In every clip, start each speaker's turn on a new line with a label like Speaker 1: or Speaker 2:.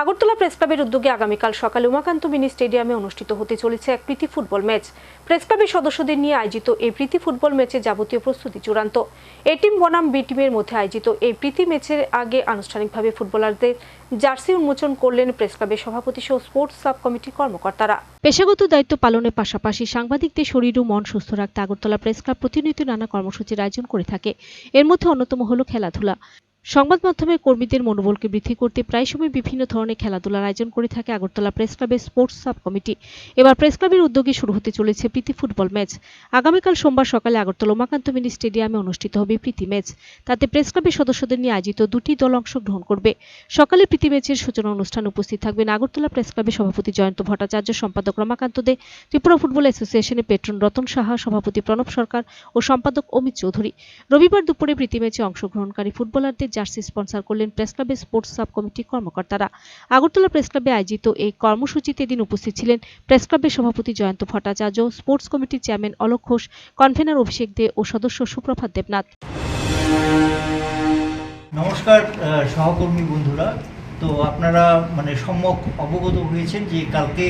Speaker 1: Agartala press ক্লাবের উদ্যোগে আগামীকাল সকালে উমাকান্ত মিনি স্টেডিয়ামে অনুষ্ঠিত হতে চলেছে এক প্রীতি ফুটবল ম্যাচ। প্রেস ক্লাবের সদস্যদের নিয়ে আয়োজিত এই প্রীতি ফুটবল ম্যাচে যাবতীয় প্রস্তুতি চূড়ান্ত। এ টিম বনাম বি টিমের মধ্যে আয়োজিত এই প্রীতি ম্যাচের আগে আনুষ্ঠানিকভাবে ফুটবলারদের জার্সি উন্মোচন করলেন প্রেস ক্লাবের সভাপতি সহ স্পোর্টস সাব কমিটির কর্মকর্তারা। পেশাগত দায়িত্ব পালনের পাশাপাশি সাংবাদিকদের শরীর ও মন সুস্থ রাখতে আগরতলা প্রেস ক্লাব প্রতিনিয়ত নানা কর্মসূচির আয়োজন করে থাকে। এর মধ্যে অন্যতম হলো খেলাধুলা। সংবাদ মাধ্যমের কর্মীদের মনোবলকে বৃদ্ধি করতে প্রায় সময় বিভিন্ন ধরনের খেলাধুলার আয়োজন করে থাকে আগরতলা প্রেস ক্লাবের স্পোর্টস সাব কমিটি এবার প্রেস ক্লাবের উদ্যোগে শুরু হতে চলেছে প্রীতি ফুটবল ম্যাচ। আগামীকাল সোমবার সকালে আগরতলা উমাকান্ত মিনি স্টেডিয়ামে অনুষ্ঠিত হবে প্রীতি ম্যাচ। তাতে প্রেস ক্লাবের সদস্যদের নিয়ে আয়োজিত দুটি দল অংশগ্রহণ করবে। সকালে প্রীতি ম্যাচের সূচনা অনুষ্ঠানে উপস্থিত থাকবেন আগরতলা প্রেস ক্লাবের সভাপতি জয়ন্ত ভট্টাচার্য, সম্পাদক রমাকান্ত দে, ত্রিপুরা ফুটবল অ্যাসোসিয়েশনের পেট্রন রতন সাহা, সভাপতি প্রণব সরকার ও সম্পাদক অমিত চৌধুরী। রবিবার দুপুরে প্রীতি ম্যাচে অংশগ্রহণকারী ফুটবলারদের জার্সি স্পন্সর করলেন প্রেস ক্লাবের স্পোর্টস সাব কমিটির কর্মকর্তারা। আগরতলা প্রেস ক্লাবে আয়োজিত এই কর্মসূচিতে এদিন উপস্থিত ছিলেন প্রেস ক্লাবের সভাপতি জয়ন্ত ভট্টাচার্য, স্পোর্টস কমিটির চেয়ারম্যান অলোক ঘোষ, কনভেনার অভিষেক দে ও সদস্য সুপ্রভাত দেবনাথ।
Speaker 2: নমস্কার সহকর্মী বন্ধুরা। তো আপনারা মানে সম্যক অবগত হয়েছেন যে কালকে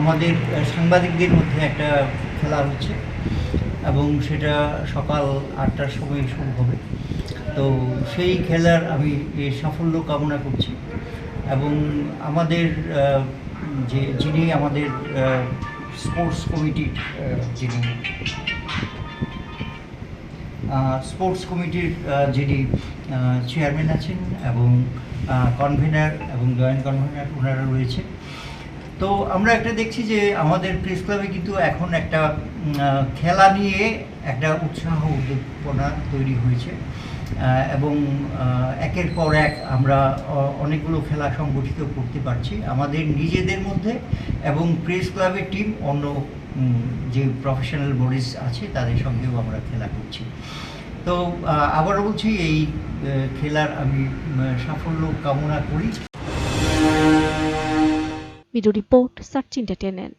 Speaker 2: আমাদের সাংবাদিকদের মধ্যে একটা খেলা হচ্ছে এবং সেটা সকাল আটটার সময় শুরু হবে। তো সেই খেলার আমি সাফল্য কামনা করছি। এবং আমাদের যে, যিনি আমাদের স্পোর্টস কমিটির যিনি স্পোর্টস কমিটির যিনি চেয়ারম্যান আছেন এবং কনভেনার এবং জয়েন্ট কনভেনার ওনারা রয়েছে। তো আমরা একটা দেখছি যে আমাদের প্রেস ক্লাবে কিন্তু এখন একটা খেলা নিয়ে একটা উৎসাহ উদ্দীপনা তৈরি হয়েছে। এবং একের পর এক আমরা অনেকগুলো খেলা সংগঠিত করতে পারছি। আমাদের নিজেদের মধ্যে এবং প্রেস ক্লাবের টিম অন্য যে প্রফেশনাল বডিজ আছে তাদের সঙ্গেও আমরা খেলা করছি। তো আহ, আবারও বলছি এই খেলার আমি সাফল্য কামনা করি।
Speaker 1: Report search entertainment